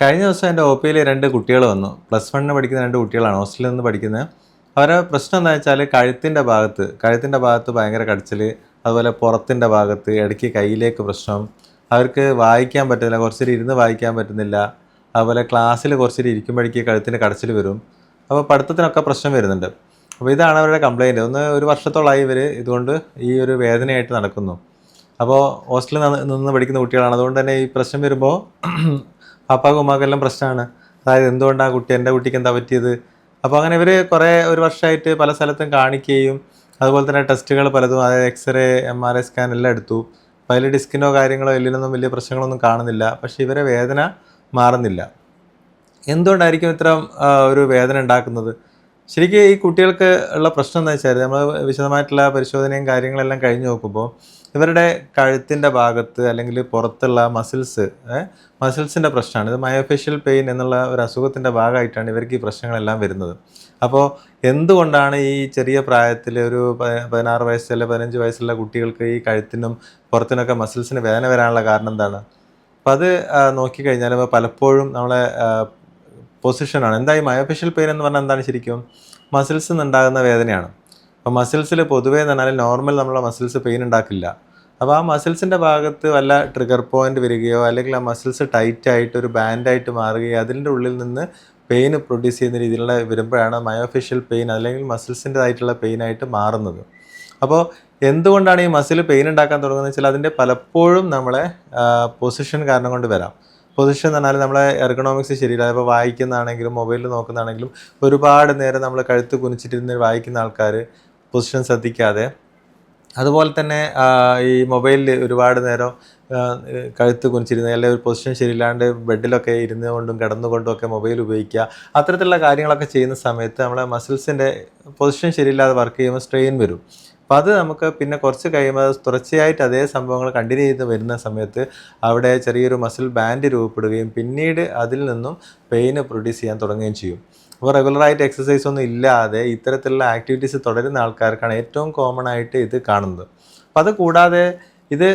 കഴിഞ്ഞ ദിവസം എന്റെ ഒ പിയിൽ രണ്ട് കുട്ടികൾ വന്നു. പ്ലസ് വണ്ണിന് പഠിക്കുന്ന രണ്ട് കുട്ടികളാണ്. ഹോസ്റ്റലിൽ നിന്ന് പഠിക്കുന്നത്. അവരെ പ്രശ്നം എന്താ വെച്ചാൽ കഴുത്തിന്റെ ഭാഗത്ത് കഴുത്തിന്റെ ഭാഗത്ത് ഭയങ്കര കടച്ചിൽ അതുപോലെ പുറത്തിന്റെ ഭാഗത്ത് ഇടയ്ക്ക് കയ്യിലേക്ക് പ്രശ്നം അവർക്ക് വായിക്കാൻ പറ്റുന്നില്ല കുറച്ചേരം ഇരുന്ന് വായിക്കാൻ പറ്റുന്നില്ല അതുപോലെ ക്ലാസ്സിൽ കുറച്ചേരം ഇരിക്കുമ്പോഴേക്ക് കഴുത്തിന് കടച്ചിൽ വരും. അപ്പോൾ പഠിത്തത്തിനൊക്കെ പ്രശ്നം വരുന്നുണ്ട്. അപ്പോൾ ഇതാണ് അവരുടെ കംപ്ലയിന്റ്. ഒന്ന് ഒരു വർഷത്തോളമായി ഇവർ ഇതുകൊണ്ട് ഈ ഒരു വേദനയായിട്ട് നടക്കുന്നു. അപ്പോൾ ഹോസ്റ്റലിൽ നിന്ന് നിന്ന് പഠിക്കുന്ന കുട്ടികളാണ്. അതുകൊണ്ട് തന്നെ ഈ പ്രശ്നം വരുമ്പോൾ പാപ്പാക്കും ഉമ്മാക്കെല്ലാം പ്രശ്നമാണ്. അതായത് എന്തുകൊണ്ടാണ് കുട്ടി എന്റെ കുട്ടിക്ക് എന്താ പറ്റിയത്? അപ്പോൾ അങ്ങനെ ഇവർ കുറേ ഒരു വർഷമായിട്ട് പല സ്ഥലത്തും കാണിക്കുകയും അതുപോലെ തന്നെ ടെസ്റ്റുകൾ പലതും അതായത് x ray M R I scan എല്ലാം എടുത്തു. അപ്പോൾ അതിൽ ഡിസ്കിനോ കാര്യങ്ങളോ എല്ലിനൊന്നും വലിയ പ്രശ്നങ്ങളൊന്നും കാണുന്നില്ല. പക്ഷേ ഇവരെ വേദന മാറുന്നില്ല. എന്തുകൊണ്ടായിരിക്കും ഇത്ര ഒരു വേദന ഉണ്ടാക്കുന്നത്? ശരിക്കും ഈ കുട്ടികൾക്ക് ഉള്ള പ്രശ്നം എന്താ വെച്ചാൽ നമ്മൾ വിശദമായിട്ടുള്ള പരിശോധനയും കാര്യങ്ങളെല്ലാം കഴിഞ്ഞ് നോക്കുമ്പോൾ ഇവരുടെ കഴുത്തിന്റെ ഭാഗത്ത് അല്ലെങ്കിൽ പുറത്തുള്ള മസിൽസ് മസിൽസിന്റെ പ്രശ്നമാണ്. ഇത് മയോഫേഷ്യൽ പെയിൻ എന്നുള്ള ഒരു അസുഖത്തിന്റെ ഭാഗമായിട്ടാണ് ഇവർക്ക് ഈ പ്രശ്നങ്ങളെല്ലാം വരുന്നത്. അപ്പോൾ എന്തുകൊണ്ടാണ് ഈ ചെറിയ പ്രായത്തിൽ ഒരു പതിനാറ് വയസ്സ് അല്ലെങ്കിൽ പതിനഞ്ച് വയസ്സുള്ള കുട്ടികൾക്ക് ഈ കഴുത്തിനും പുറത്തിനൊക്കെ മസിൽസിന് വേദന വരാനുള്ള കാരണം എന്താണ്? അപ്പം അത് നോക്കിക്കഴിഞ്ഞാൽ പലപ്പോഴും നമ്മളെ പൊസിഷനാണ് എന്താ ഈ മയോഫേഷ്യൽ പെയിൻ എന്ന് പറഞ്ഞാൽ എന്താണ് ശരിക്കും? മസിൽസിൽ നിന്നുണ്ടാകുന്ന വേദനയാണ്. അപ്പോൾ മസിൽസിൽ പൊതുവേ എന്ന് പറഞ്ഞാൽ നോർമൽ നമ്മളെ മസിൽസ് പെയിൻ ഉണ്ടാക്കില്ല. അപ്പോൾ ആ മസിൽസിന്റെ ഭാഗത്ത് വല്ല ട്രിഗർ പോയിന്റ് വരികയോ അല്ലെങ്കിൽ ആ മസിൽസ് ടൈറ്റായിട്ട് ഒരു ബാൻഡായിട്ട് മാറുകയോ അതിന്റെ ഉള്ളിൽ നിന്ന് പെയിൻ പ്രൊഡ്യൂസ് ചെയ്യുന്ന രീതിയിലുള്ള വരുമ്പോഴാണ് മയോഫേഷ്യൽ പെയിൻ അല്ലെങ്കിൽ മസിൽസിന്റെതായിട്ടുള്ള പെയിനായിട്ട് മാറുന്നത്. അപ്പോൾ എന്തുകൊണ്ടാണ് ഈ മസിൽ പെയിൻ ഉണ്ടാക്കാൻ തുടങ്ങുന്നത്? വെച്ചാൽ അതിന്റെ പലപ്പോഴും നമ്മളെ പൊസിഷൻ കാരണം കൊണ്ട് വരാം. പൊസിഷൻ എന്ന് പറഞ്ഞാൽ നമ്മളെ എർഗണോമിക്സ് ശരിയില്ല. ഇപ്പോൾ വായിക്കുന്നതാണെങ്കിലും മൊബൈലിൽ നോക്കുന്നതാണെങ്കിലും ഒരുപാട് നേരം നമ്മൾ കഴുത്ത് കുനിച്ചിട്ടിരുന്ന് വായിക്കുന്ന ആൾക്കാർ പൊസിഷൻ ശ്രദ്ധിക്കാതെ. അതുപോലെ തന്നെ ഈ മൊബൈലിൽ ഒരുപാട് നേരം കഴുത്ത് കുനിച്ചിരുന്ന് അല്ലെങ്കിൽ ഒരു പൊസിഷൻ ശരിയില്ലാണ്ട് ബെഡിലൊക്കെ ഇരുന്ന് കൊണ്ടും കിടന്നുകൊണ്ടും ഒക്കെ മൊബൈൽ ഉപയോഗിക്കുക. അത്തരത്തിലുള്ള കാര്യങ്ങളൊക്കെ ചെയ്യുന്ന സമയത്ത് നമ്മളെ മസിൽസിന്റെ പൊസിഷൻ ശരിയില്ലാതെ വർക്ക് ചെയ്യുമ്പോൾ സ്ട്രെയിൻ വരും. അപ്പോൾ അത് നമുക്ക് പിന്നെ കുറച്ച് കഴിയുമ്പോൾ തുടർച്ചയായിട്ട് അതേ സംഭവങ്ങൾ കണ്ടിന്യൂ ചെയ്ത് വരുന്ന സമയത്ത് അവിടെ ചെറിയൊരു മസിൽ ബാൻഡ് രൂപപ്പെടുകയും പിന്നീട് അതിൽ നിന്നും പെയിന് പ്രൊഡ്യൂസ് ചെയ്യാൻ തുടങ്ങുകയും ചെയ്യും. അപ്പോൾ റെഗുലറായിട്ട് എക്സസൈസ് ഒന്നും ഇല്ലാതെ ഇത്തരത്തിലുള്ള ആക്ടിവിറ്റീസ് തുടരുന്ന ആൾക്കാർക്കാണ് ഏറ്റവും കോമൺ ആയിട്ട് ഇത് കാണുന്നത്. അപ്പോൾ അത് കൂടാതെ ഇത്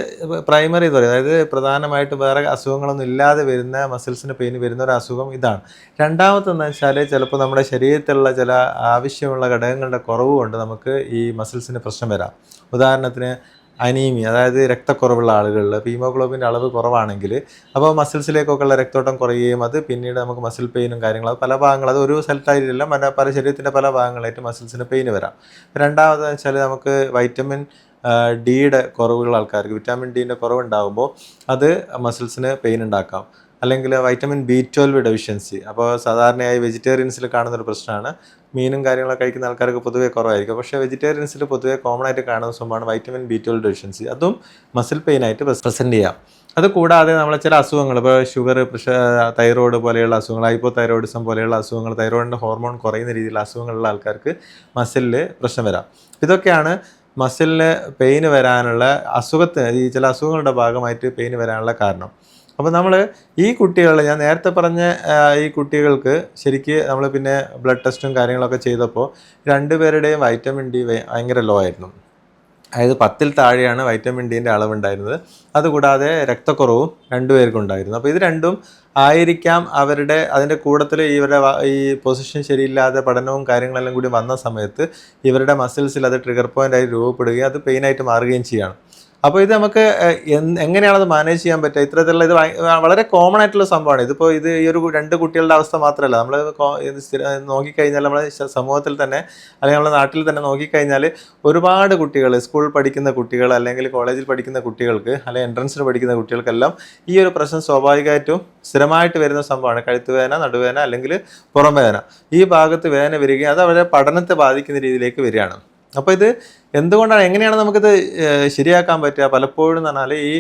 പ്രൈമറി എന്ന് പറയും അതായത് പ്രധാനമായിട്ട് വേറെ അസുഖങ്ങളൊന്നും ഇല്ലാതെ വരുന്ന മസിൽസിന് പെയിൻ വരുന്ന ഒരു അസുഖം ഇതാണ്. രണ്ടാമത്തെന്ന് വെച്ചാൽ ചിലപ്പോൾ നമ്മുടെ ശരീരത്തിലുള്ള ചില ആവശ്യമുള്ള ഘടകങ്ങളുടെ കുറവ് കൊണ്ട് നമുക്ക് ഈ മസിൽസിന് പ്രശ്നം വരാം. ഉദാഹരണത്തിന് അനീമിയ അതായത് രക്തക്കുറവുള്ള ആളുകളിൽ ഹീമോഗ്ലോബിന്റെ അളവ് കുറവാണെങ്കിൽ അപ്പോൾ മസിൽസിലേക്കൊക്കെ ഉള്ള രക്തോട്ടം കുറയുകയും അത് പിന്നീട് നമുക്ക് മസിൽ പെയിനും കാര്യങ്ങളും അത് പല ഭാഗങ്ങൾ അത് ഒരു സ്ഥലത്തായിട്ടില്ല പല പല ശരീരത്തിന്റെ പല ഭാഗങ്ങളായിട്ട് മസിൽസിന് പെയിൻ വരാം. രണ്ടാമതെന്ന് വെച്ചാൽ നമുക്ക് വൈറ്റമിൻ ഡിയുടെ കുറവുള്ള ആൾക്കാർക്ക് വിറ്റാമിൻ ഡിന്റെ കുറവുണ്ടാകുമ്പോൾ അത് മസിൽസിന് പെയിൻ ഉണ്ടാക്കാം. അല്ലെങ്കിൽ വൈറ്റമിൻ ബി ട്വൽവ് ഡെഫിഷ്യൻസി അപ്പോൾ സാധാരണയായി വെജിറ്റേറിയൻസിൽ കാണുന്ന ഒരു പ്രശ്നമാണ്. മീനും കാര്യങ്ങളൊക്കെ കഴിക്കുന്ന ആൾക്കാർക്ക് പൊതുവേ കുറവായിരിക്കും. പക്ഷേ വെജിറ്റേറിയൻസിൽ പൊതുവേ കോമൺ ആയിട്ട് കാണുന്ന സംഭവമാണ് വൈറ്റമിൻ ബി ട്വൽവ് ഡെഫിഷ്യൻസി അതും മസിൽ പെയിൻ ആയിട്ട് പ്രസന്റ് ചെയ്യാം. അത് കൂടാതെ നമ്മളെ ചില അസുഖങ്ങൾ ഇപ്പോൾ ഷുഗർ പ്രഷർ തൈറോയ്ഡ് പോലെയുള്ള അസുഖങ്ങൾ ഹൈപ്പോ തൈറോയിഡിസം പോലെയുള്ള അസുഖങ്ങൾ തൈറോയിഡിന്റെ ഹോർമോൺ കുറയുന്ന രീതിയിലുള്ള അസുഖങ്ങളുള്ള ആൾക്കാർക്ക് മസിലിൽ പ്രശ്നം വരാം. ഇതൊക്കെയാണ് മസിലിന് പെയിന് വരാനുള്ള അസുഖത്തിന് ഈ ചില അസുഖങ്ങളുടെ ഭാഗമായിട്ട് പെയിന് വരാനുള്ള കാരണം. അപ്പോൾ നമ്മൾ ഈ കുട്ടികളെ ഞാൻ നേരത്തെ പറഞ്ഞ ഈ കുട്ടികൾക്ക് ശരിക്ക് നമ്മൾ പിന്നെ ബ്ലഡ് ടെസ്റ്റും കാര്യങ്ങളൊക്കെ ചെയ്തപ്പോൾ രണ്ടുപേരുടെയും വൈറ്റമിൻ ഡി ഭയങ്കര ലോ ആയിരുന്നു. അതായത് പത്തിൽ താഴെയാണ് വൈറ്റമിൻ ഡിന്റെ അളവുണ്ടായിരുന്നത്. അതുകൂടാതെ രക്തക്കുറവും രണ്ടുപേർക്കും ഉണ്ടായിരുന്നു അപ്പോൾ ഇത് രണ്ടും ആയിരിക്കാം അവരുടെ അതിന്റെ കൂടത്തിൽ ഇവരുടെ ഈ പൊസിഷൻ ശരിയില്ലാതെ പഠനവും കാര്യങ്ങളെല്ലാം കൂടി വന്ന സമയത്ത് ഇവരുടെ മസിൽസിൽ അത് ട്രിഗർ പോയിന്റായി രൂപപ്പെടുകയും അത് പെയിനായിട്ട് മാറുകയും ചെയ്യാണ്. അപ്പോൾ ഇത് നമുക്ക് എങ്ങനെയാണ് അത് മാനേജ് ചെയ്യാൻ പറ്റുക? ഇത്തരത്തിലുള്ള ഇത് വളരെ കോമൺ ആയിട്ടുള്ള സംഭവമാണ്. ഇതിപ്പോൾ ഇത് ഈ ഒരു രണ്ട് കുട്ടികളുടെ അവസ്ഥ മാത്രമല്ല. നമ്മൾ നോക്കിക്കഴിഞ്ഞാൽ നമ്മുടെ സമൂഹത്തിൽ തന്നെ അല്ലെങ്കിൽ നമ്മുടെ നാട്ടിൽ തന്നെ നോക്കിക്കഴിഞ്ഞാൽ ഒരുപാട് കുട്ടികൾ സ്കൂളിൽ പഠിക്കുന്ന കുട്ടികൾ അല്ലെങ്കിൽ കോളേജിൽ പഠിക്കുന്ന കുട്ടികൾക്ക് അല്ലെങ്കിൽ എൻട്രൻസിന് പഠിക്കുന്ന കുട്ടികൾക്കെല്ലാം ഈ ഒരു പ്രശ്നം സ്വാഭാവികമായിട്ടും സ്ഥിരമായിട്ട് വരുന്ന സംഭവമാണ്. കഴുത്ത് വേദന നടുവേദന അല്ലെങ്കിൽ പുറം വേദന. ഈ ഭാഗത്ത് വേദന വരികയും അത് അവരുടെ പഠനത്തെ ബാധിക്കുന്ന രീതിയിലേക്ക് വരികയാണ്. അപ്പോൾ ഇത് എന്തുകൊണ്ടാണ് എങ്ങനെയാണ് നമുക്കിത് ശരിയാക്കാൻ പറ്റുക? പലപ്പോഴും എന്ന് പറഞ്ഞാൽ ഈ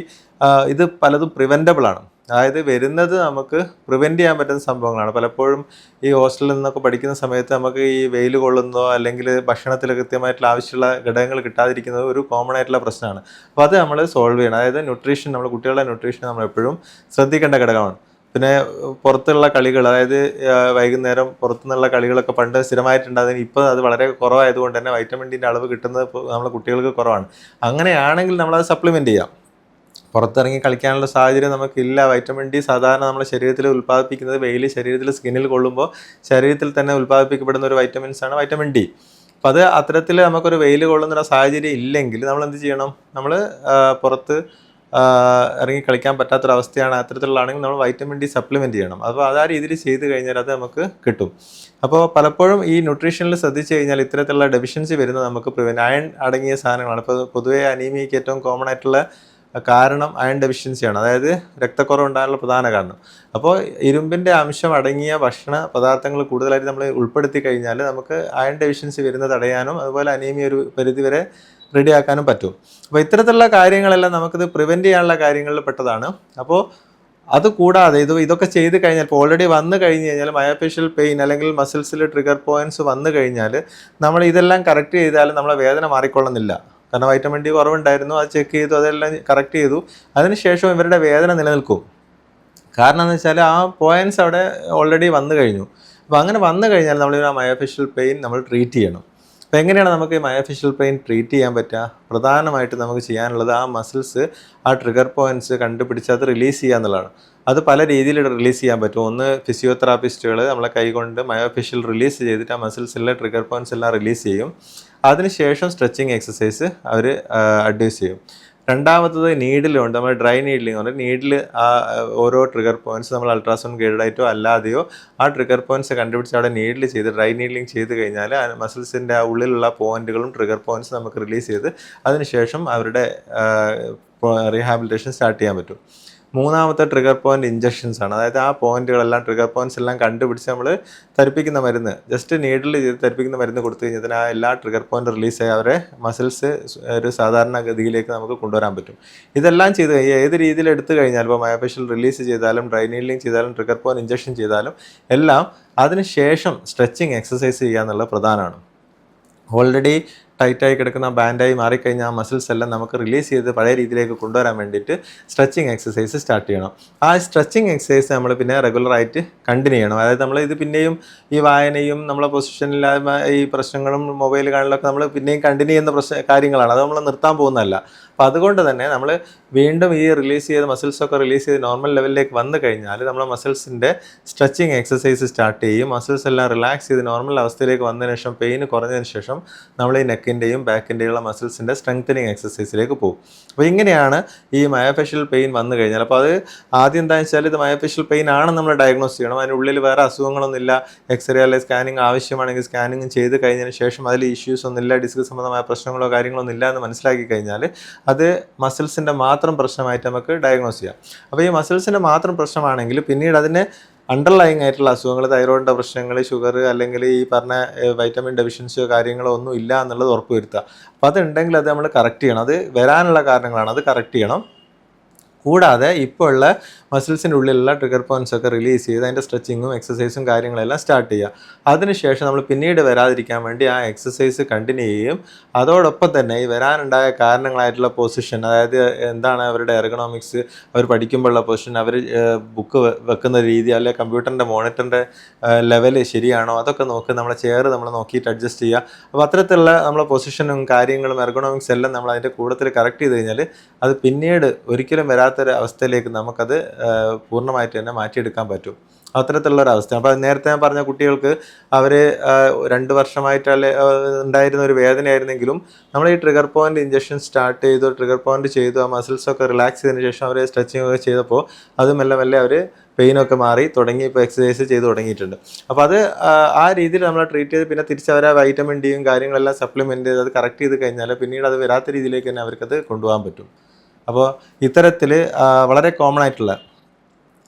ഇത് പലതും പ്രിവെന്റബിൾ ആണ്. അതായത് വരുന്നത് നമുക്ക് പ്രിവെന്റ് ചെയ്യാൻ പറ്റുന്ന സംഭവങ്ങളാണ്. പലപ്പോഴും ഈ ഹോസ്റ്റലിൽ നിന്നൊക്കെ പഠിക്കുന്ന സമയത്ത് നമുക്ക് ഈ വെയിൽ കൊള്ളുന്നതോ അല്ലെങ്കിൽ ഭക്ഷണത്തിൽ കൃത്യമായിട്ടുള്ള ആവശ്യമുള്ള ഘടകങ്ങൾ കിട്ടാതിരിക്കുന്നത് ഒരു കോമൺ ആയിട്ടുള്ള പ്രശ്നമാണ്. അപ്പോൾ അത് നമ്മൾ സോൾവ് ചെയ്യണം. അതായത് ന്യൂട്രീഷൻ നമ്മൾ കുട്ടികളുടെ ന്യൂട്രീഷൻ നമ്മൾ എപ്പോഴും ശ്രദ്ധിക്കേണ്ട ഘടകമാണ്. പിന്നെ പുറത്തുള്ള കളികൾ അതായത് വൈകുന്നേരം പുറത്തുനിന്നുള്ള കളികളൊക്കെ പണ്ട് സ്ഥിരമായിട്ടുണ്ടായിരുന്നു. ഇപ്പോൾ അത് വളരെ കുറവായതുകൊണ്ട് തന്നെ വൈറ്റമിൻ ഡിന്റെ അളവ് കിട്ടുന്നത് നമ്മളെ കുട്ടികൾക്ക് കുറവാണ്. അങ്ങനെയാണെങ്കിൽ നമ്മളത് സപ്ലിമെന്റ് ചെയ്യാം. പുറത്തിറങ്ങി കളിക്കാനുള്ള സാഹചര്യം നമുക്കില്ല. വൈറ്റമിൻ ഡി സാധാരണ നമ്മുടെ ശരീരത്തിൽ ഉൽപ്പാദിപ്പിക്കുന്നത് വെയിൽ ശരീരത്തിൽ സ്കിന്നിൽ കൊള്ളുമ്പോൾ ശരീരത്തിൽ തന്നെ ഉൽപ്പാദിപ്പിക്കപ്പെടുന്ന ഒരു വൈറ്റമിൻസ് ആണ് വൈറ്റമിൻ ഡി. അപ്പോൾ അത് അത്തരത്തിൽ നമുക്കൊരു വെയിൽ കൊള്ളുന്ന ഒരു സാഹചര്യം ഇല്ലെങ്കിൽ നമ്മൾ എന്ത് ചെയ്യണം നമ്മൾ പുറത്ത് ഇറങ്ങി കളിക്കാൻ പറ്റാത്തൊരവസ്ഥയാണ് അത്തരത്തിലുള്ളതാണെങ്കിൽ നമ്മൾ വൈറ്റമിൻ ഡി സപ്ലിമെന്റ് ചെയ്യണം. അപ്പോൾ അത് ആ രീതിയിൽ ചെയ്ത് കഴിഞ്ഞാൽ അത് നമുക്ക് കിട്ടും. അപ്പോൾ പലപ്പോഴും ഈ ന്യൂട്രീഷനിൽ ശ്രദ്ധിച്ചു കഴിഞ്ഞാൽ ഇത്തരത്തിലുള്ള ഡെഫിഷ്യൻസി വരുന്നത് നമുക്ക് പ്രിവെന്റ് അയൺ അടങ്ങിയ സാധനങ്ങളാണ്. ഇപ്പോൾ പൊതുവേ അനീമിയയ്ക്ക് ഏറ്റവും കോമൺ ആയിട്ടുള്ള കാരണം അയൺ ഡെഫിഷ്യൻസിയാണ് അതായത് രക്തക്കുറവ് ഉണ്ടാകാനുള്ള പ്രധാന കാരണം. അപ്പോൾ ഇരുമ്പിന്റെ അംശം അടങ്ങിയ ഭക്ഷണ പദാർത്ഥങ്ങൾ കൂടുതലായിട്ട് നമ്മൾ ഉൾപ്പെടുത്തി കഴിഞ്ഞാൽ നമുക്ക് അയൺ ഡെഫിഷ്യൻസി വരുന്നത് തടയാനും അതുപോലെ അനീമിയ ഒരു പരിധിവരെ റെഡിയാക്കാനും പറ്റും. അപ്പോൾ ഇത്തരത്തിലുള്ള കാര്യങ്ങളെല്ലാം നമുക്കിത് പ്രിവെന്റ് ചെയ്യാനുള്ള കാര്യങ്ങളിൽ പെട്ടതാണ്. അപ്പോൾ അത് കൂടാതെ ഇത് ഇതൊക്കെ ചെയ്ത് കഴിഞ്ഞാൽ ഇപ്പോൾ ഓൾറെഡി വന്നു കഴിഞ്ഞ് കഴിഞ്ഞാൽ മയോഫേഷ്യൽ പെയിൻ അല്ലെങ്കിൽ മസിൽസിൽ ട്രിഗർ പോയിന്റ്സ് വന്നു കഴിഞ്ഞാൽ നമ്മൾ ഇതെല്ലാം കറക്റ്റ് ചെയ്താൽ നമ്മളെ വേദന മാറിക്കൊള്ളുന്നില്ല. കാരണം വൈറ്റമിൻ ഡി കുറവുണ്ടായിരുന്നു അത് ചെക്ക് ചെയ്തു അതെല്ലാം കറക്റ്റ് ചെയ്തു. അതിനുശേഷം ഇവരുടെ വേദന നിലനിൽക്കും. കാരണം എന്ന് വെച്ചാൽ ആ പോയിന്റ്സ് അവിടെ ഓൾറെഡി വന്നു കഴിഞ്ഞു. അപ്പോൾ അങ്ങനെ വന്നു കഴിഞ്ഞാൽ നമ്മൾ ആ മയോഫേഷ്യൽ പെയിൻ നമ്മൾ ട്രീറ്റ് ചെയ്യണം. അപ്പോൾ എങ്ങനെയാണ് നമുക്ക് ഈ മയോഫിഷ്യൽ പെയിൻ ട്രീറ്റ് ചെയ്യാൻ പറ്റുക? പ്രധാനമായിട്ട് നമുക്ക് ചെയ്യാനുള്ളത് ആ മസിൽസ് ആ ട്രിഗർ പോയിന്റ്സ് കണ്ടുപിടിച്ച് അത് റിലീസ് ചെയ്യുക എന്നുള്ളതാണ്. അത് പല രീതിയിൽ റിലീസ് ചെയ്യാൻ പറ്റും. ഒന്ന് ഫിസിയോതെറാപ്പിസ്റ്റുകൾ നമ്മളെ കൈകൊണ്ട് മയോഫിഷ്യൽ റിലീസ് ചെയ്തിട്ട് ആ മസിൽസിലെ ട്രിഗർ പോയിന്റ്സ് എല്ലാം റിലീസ് ചെയ്യും. അതിനുശേഷം സ്ട്രെച്ചിങ് എക്സസൈസ് അവർ അഡ്വൈസ് ചെയ്യും. രണ്ടാമത്തത് നീഡിലുണ്ട്. നമ്മൾ ഡ്രൈ നീഡിലിംഗ് പറഞ്ഞാൽ നീഡിൽ ആ ഓരോ ട്രിഗർ പോയിന്റ്സ് നമ്മൾ അൾട്രാസൗണ്ട് ഗൈഡായിട്ടോ അല്ലാതെയോ ആ ട്രിഗർ പോയിന്റ്സ് കണ്ടുപിടിച്ച് അവിടെ നീഡിൽ ചെയ്ത് ഡ്രൈ നീഡിലിംഗ് ചെയ്ത് കഴിഞ്ഞാൽ ആ മസിൽസിന്റെ ആ ഉള്ളിലുള്ള പോയിന്റുകളും ട്രിഗർ പോയിന്റ്സ് നമുക്ക് റിലീസ് ചെയ്ത് അതിനുശേഷം അവരുടെ റീഹാബിലിറ്റേഷൻ സ്റ്റാർട്ട് ചെയ്യാൻ പറ്റും. മൂന്നാമത്തെ ട്രിഗർ പോയിന്റ് ഇഞ്ചക്ഷൻസ് ആണ്. അതായത് ആ പോയിന്റുകളെല്ലാം ട്രിഗർ പോയിന്റ്സ് എല്ലാം കണ്ടുപിടിച്ച് നമ്മൾ തരിപ്പിക്കുന്ന മരുന്ന് ജസ്റ്റ് നീഡിൽ ചെയ്ത് തരിപ്പിക്കുന്ന മരുന്ന് കൊടുത്തു കഴിഞ്ഞാൽ ആ എല്ലാ ട്രിഗർ പോയിന്റ് റിലീസ് ആയി അവരെ മസിൽസ് ഒരു സാധാരണ ഗതിയിലേക്ക് നമുക്ക് കൊണ്ടുവരാൻ പറ്റും. ഇതെല്ലാം ചെയ്ത് കഴിഞ്ഞാൽ ഏത് രീതിയിൽ എടുത്തു കഴിഞ്ഞാൽ ഇപ്പോൾ മയോഫേഷ്യൽ റിലീസ് ചെയ്താലും ഡ്രൈ നീഡ്ലിംഗ് ചെയ്താലും ട്രിഗർ പോയിന്റ് ഇഞ്ചക്ഷൻ ചെയ്താലും എല്ലാം അതിനുശേഷം സ്ട്രെച്ചിങ് എക്സസൈസ് ചെയ്യുക എന്നുള്ളത് പ്രധാനമാണ്. ഓൾറെഡി ടൈറ്റായി കിടക്കുന്ന ബാൻഡായി മാറിക്കഴിഞ്ഞാൽ ആ മസിൽസ് എല്ലാം നമുക്ക് റിലീസ് ചെയ്ത് പഴയ രീതിയിലേക്ക് കൊണ്ടുവരാൻ വേണ്ടിയിട്ട് സ്ട്രെച്ചിങ് എക്സസൈസ് സ്റ്റാർട്ട് ചെയ്യണം. ആ സ്ട്രെച്ചിങ് എക്സസൈസ് നമ്മൾ പിന്നെ റെഗുലറായിട്ട് കണ്ടിന്യൂ ചെയ്യണം. അതായത് നമ്മൾ ഇത് പിന്നെയും ഈ വായനയും നമ്മളെ പൊസിഷനില്ലായ്മ ഈ പ്രശ്നങ്ങളും മൊബൈൽ കാണലൊക്കെ നമ്മൾ പിന്നെയും കണ്ടിന്യൂ ചെയ്യുന്ന പ്രശ്ന കാര്യങ്ങളാണ്. അത് നമ്മൾ നിർത്താൻ പോകുന്നതല്ല. അപ്പോൾ അതുകൊണ്ട് തന്നെ നമ്മൾ വീണ്ടും ഈ റിലീസ് ചെയ്ത് മസിൽസൊക്കെ റിലീസ് ചെയ്ത് നോർമൽ ലെവലിലേക്ക് വന്നു കഴിഞ്ഞാൽ നമ്മൾ മസിൽസിന്റെ സ്ട്രെച്ചിങ് എക്സസൈസ് സ്റ്റാർട്ട് ചെയ്യും. മസിൽസ് എല്ലാം റിലാക്സ് ചെയ്ത് നോർമൽ അവസ്ഥയിലേക്ക് വന്നതിന് ശേഷം പെയിൻ കുറഞ്ഞതിന് ശേഷം നമ്മൾ ഈ നെക്കിന്റെയും ബാക്കിന്റെയും ഉള്ള മസിൽസിന്റെ സ്ട്രെങ്തനിങ് എക്സസൈസിലേക്ക് പോകും. അപ്പോൾ ഇങ്ങനെയാണ് ഈ മയോഫെഷ്യൽ പെയിൻ വന്നു കഴിഞ്ഞാൽ അപ്പോൾ അത് ആദ്യം എന്താണെന്ന് വെച്ചാൽ ഇത് മയോഫെഷ്യൽ പെയിൻ ആണെന്ന് നമ്മൾ ഡയഗ്നോസ് ചെയ്യണം. അതിനുള്ളിൽ വേറെ അസുഖങ്ങളൊന്നും ഇല്ല എക്സ്റേ അല്ലെങ്കിൽ സ്കാനിങ് ആവശ്യമാണെങ്കിൽ സ്കാനിങ് ചെയ്ത് കഴിഞ്ഞതിന് ശേഷം അതിൽ ഇഷ്യൂസ് ഒന്നുമില്ല. ഡിസ്ക് സംബന്ധമായ പ്രശ്നങ്ങളോ കാര്യങ്ങളോ ഒന്നും ഇല്ല എന്ന് മനസ്സിലാക്കി കഴിഞ്ഞാൽ അത് മസിൽസിന്റെ മാത്രം പ്രശ്നമായിട്ട് നമുക്ക് ഡയഗ്നോസ് ചെയ്യാം. അപ്പോൾ ഈ മസിൽസിന്റെ മാത്രം പ്രശ്നമാണെങ്കിൽ പിന്നീട് അതിന് അണ്ടർലൈങ് ആയിട്ടുള്ള അസുഖങ്ങൾ തൈറോയിഡിന്റെ പ്രശ്നങ്ങൾ ഷുഗർ അല്ലെങ്കിൽ ഈ പറഞ്ഞ വൈറ്റമിൻ ഡെഫിഷ്യൻസിയോ കാര്യങ്ങളോ ഒന്നും ഇല്ല എന്നുള്ളത് ഉറപ്പുവരുത്തുക. അപ്പോൾ അതുണ്ടെങ്കിൽ അത് നമ്മൾ കറക്റ്റ് ചെയ്യണം. അത് വരാനുള്ള കാരണങ്ങളാണ് അത് കറക്റ്റ് ചെയ്യണം. കൂടാതെ ഇപ്പോൾ ഉള്ള മസിൽസിന്റെ ഉള്ളിലുള്ള ട്രിഗർ പോയിന്റ്സ് ഒക്കെ റിലീസ് ചെയ്ത് അതിന്റെ സ്ട്രെച്ചിങ്ങും എക്സസൈസും കാര്യങ്ങളെല്ലാം സ്റ്റാർട്ട് ചെയ്യുക. അതിനുശേഷം നമ്മൾ പിന്നീട് വരാതിരിക്കാൻ വേണ്ടി ആ എക്സസൈസ് കണ്ടിന്യൂ ചെയ്യും. അതോടൊപ്പം തന്നെ ഈ വരാനുണ്ടായ കാരണങ്ങളായിട്ടുള്ള പൊസിഷൻ അതായത് എന്താണ് അവരുടെ എർഗണോമിക്സ് അവർ പഠിക്കുമ്പോഴുള്ള പൊസിഷൻ അവർ ബുക്ക് വെക്കുന്ന രീതി അല്ലെങ്കിൽ കമ്പ്യൂട്ടറിന്റെ മോണിറ്ററിന്റെ ലെവൽ ശരിയാണോ അതൊക്കെ നോക്കി നമ്മളെ ചെയർ നമ്മൾ നോക്കിയിട്ട് അഡ്ജസ്റ്റ് ചെയ്യുക. അപ്പോൾ അത്തരത്തിലുള്ള നമ്മളെ പൊസിഷനും കാര്യങ്ങളും എർഗണോമിക്സ് എല്ലാം നമ്മൾ അതിന്റെ കൂടുതൽ കറക്റ്റ് ചെയ്ത് കഴിഞ്ഞാൽ അത് പിന്നീട് ഒരിക്കലും വരാത്തൊരു അവസ്ഥയിലേക്ക് നമുക്കത് ആ, പൂർണമായിട്ട് തന്നെ മാറ്റിയെടുക്കാൻ പറ്റും. അത്തരത്തിലുള്ള ഒരു അവസ്ഥ അപ്പോൾ നേരത്തെ ഞാൻ പറഞ്ഞ കുട്ടികൾക്ക് അവർ രണ്ട് വർഷമായിട്ട് അല്ലെ ഉണ്ടായിരുന്ന ഒരു വേദനയായിരുന്നെങ്കിലും നമ്മൾ ഈ ട്രിഗർ പോയിന്റ് ഇഞ്ചക്ഷൻ സ്റ്റാർട്ട് ചെയ്തു ട്രിഗർ പോയിന്റ് ചെയ്തു ആ മസിൽസൊക്കെ റിലാക്സ് ചെയ്തതിന് ശേഷം അവർ സ്ട്രെച്ചിങ് ഒക്കെ ചെയ്തപ്പോൾ അത് മെല്ലെ മെല്ലെ അവർ പെയിനൊക്കെ മാറി തുടങ്ങി ഇപ്പോൾ എക്സസൈസ് ചെയ്ത് തുടങ്ങിയിട്ടുണ്ട്. അപ്പോൾ അത് ആ, ആ രീതിയിൽ നമ്മൾ ട്രീറ്റ് ചെയ്ത് പിന്നെ തിരിച്ച് അവരെ വൈറ്റമിൻ ഡിയും കാര്യങ്ങളെല്ലാം സപ്ലിമെന്റ് ചെയ്ത് അത് കറക്റ്റ് ചെയ്ത് കഴിഞ്ഞാൽ പിന്നീട് അത് വരാത്ത രീതിയിലേക്ക് തന്നെ അവർക്കത് കൊണ്ടുപോകാൻ പറ്റും. അപ്പോൾ ഇത്തരത്തിൽ വളരെ കോമൺ ആയിട്ടുള്ള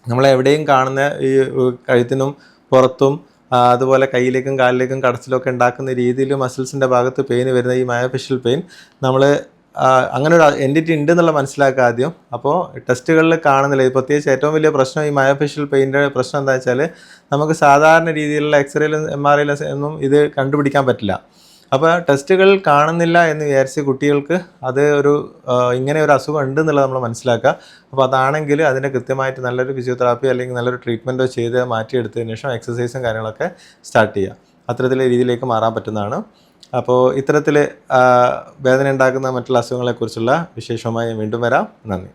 നമ്മൾ എവിടെയും കാണുന്ന ഈ കഴുത്തിനും പുറത്തും അതുപോലെ കയ്യിലേക്കും കാലിലേക്കും കടച്ചിലൊക്കെ ഉണ്ടാക്കുന്ന രീതിയിൽ മസിൽസിന്റെ ഭാഗത്ത് പെയിൻ വരുന്ന ഈ മയോഫിഷ്യൽ പെയിൻ നമ്മൾ അങ്ങനെ ഒരു എന്റിറ്റി ഉണ്ട് എന്നുള്ള മനസ്സിലാക്കുക ആദ്യം. അപ്പോൾ ടെസ്റ്റുകളിൽ കാണുന്നില്ല. പ്രത്യേകിച്ച് ഏറ്റവും വലിയ പ്രശ്നം ഈ മയോഫിഷ്യൽ പെയിന്റെ പ്രശ്നം എന്താ വെച്ചാൽ നമുക്ക് സാധാരണ രീതിയിലുള്ള എക്സ്റേയിലും എം ആർ ഐയിലും ഒന്നും ഇത് കണ്ടുപിടിക്കാൻ പറ്റില്ല. അപ്പോൾ ടെസ്റ്റുകൾ കാണുന്നില്ല എന്ന് വിചാരിച്ച് കുട്ടികൾക്ക് അത് ഒരു ഇങ്ങനെ ഒരു അസുഖം ഉണ്ട് എന്നുള്ളത് നമ്മൾ മനസ്സിലാക്കുക. അപ്പോൾ അതാണെങ്കിൽ അതിന് കൃത്യമായിട്ട് നല്ലൊരു ഫിസിയോതെറാപ്പി അല്ലെങ്കിൽ നല്ലൊരു ട്രീറ്റ്മെന്റോ ചെയ്ത് മാറ്റിയെടുത്തതിന് ശേഷം എക്സസൈസും കാര്യങ്ങളൊക്കെ സ്റ്റാർട്ട് ചെയ്യുക. അത്തരത്തിലുള്ള രീതിയിലേക്ക് മാറാൻ പറ്റുന്നതാണ്. അപ്പോൾ ഇത്തരത്തിൽ വേദന ഉണ്ടാക്കുന്ന മറ്റുള്ള അസുഖങ്ങളെക്കുറിച്ചുള്ള വിശേഷമായി വീണ്ടും വരാം. നന്ദി.